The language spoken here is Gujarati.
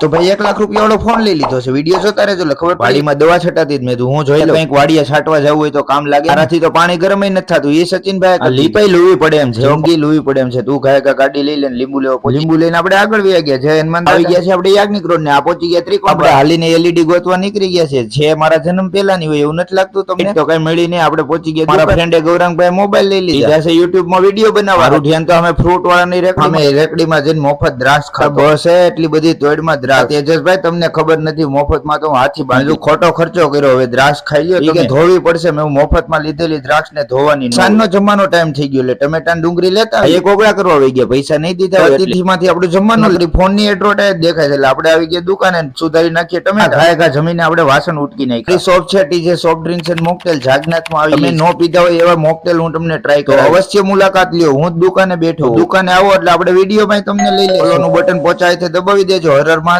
તો ભાઈ એક લાખ રૂપિયા વાળો ફોન લઈ લીધો છે. વીડિયો જોતા રહેજો ખબર વાડીમાં દવા છટાતી જ મેં હું જોઈ લઉં. કંઈક વાડીએ છાંટવા જવું હોય તો કામ લાગે. આનાથી તો પાણી ગરમ નથી થતું. એ સચિનભાઈ લીપાઈ લુવી પડે એમ છે. જિંદગી લુવી પડે એમ છે. તું કા ગાડી લઈ લેને લીંબુ લેવો લીંબુ લઈને આપણે આગળ વ્યા ગયા. છે હનુમાન આવી ગયા છે આપણે યાજ્ઞિક રોડ ને. આ પહોંચી ગયા ત્રિકોણ આપણે હાલીને એલઈડી ગોતવા નીકળી ગયા છે. છે મારા જન્મ પહેલા ની હોય એવું નથી લાગતું તમને? તો કઈ મળી નહીં. આપણે પહોંચી ગયા. મારા ફ્રેન્ડે ગૌરાંગભાઈ મોબાઈલ લઈ લીધા. છે યુટ્યુબમાં વીડિયો બનાવવા ધ્યાન તો અમે ફ્રૂટ વાળાની રેકડી અમે રેકડીમાં જઈને મફત દ્રાક્ષ ખાતો બસ છે એટલી બધી તોડમાં તેજસભાઈ તમને ખબર નથી મફતમાં તો હું હાથી બાંધુ ખોટો ખર્ચો કર્યો. હવે દ્રાક્ષ ખાઈ લ્યો કે ધોવી પડશે મેં મફતમાં લીધેલી દ્રાક્ષ ને ધોવાની સાંજનો જમવાનો ટાઈમ થઈ ગયો એટલે ટમેટા ડુંગળી લેતા એક ઓગળા કરવા આવી ગયા પૈસા નહીં દીધા અતિથિ માંથી આપણું જમવાનું ફોનની એડવર્ટાઇઝ દેખાય છે એટલે આપણે આવી ગયા દુકાને સુધારી નાખીએ ટમેટા. ઘાય ઘા જમીને આપણે વાસણ ઉટકી નાખી શોપ છે TJ soft drinks and mocktail જાગનાથમાં આવી નો પીધા હોય એવા મોકટેલ હું તમને ટ્રાય કરું અવશ્ય મુલાકાત લ્યો. હું જ દુકાને બેઠો. દુકાને આવો એટલે આપણે વીડિયો માં તમને લઈ લે. બટન પહોંચાય છે દબાવી દેજો. હરરમાં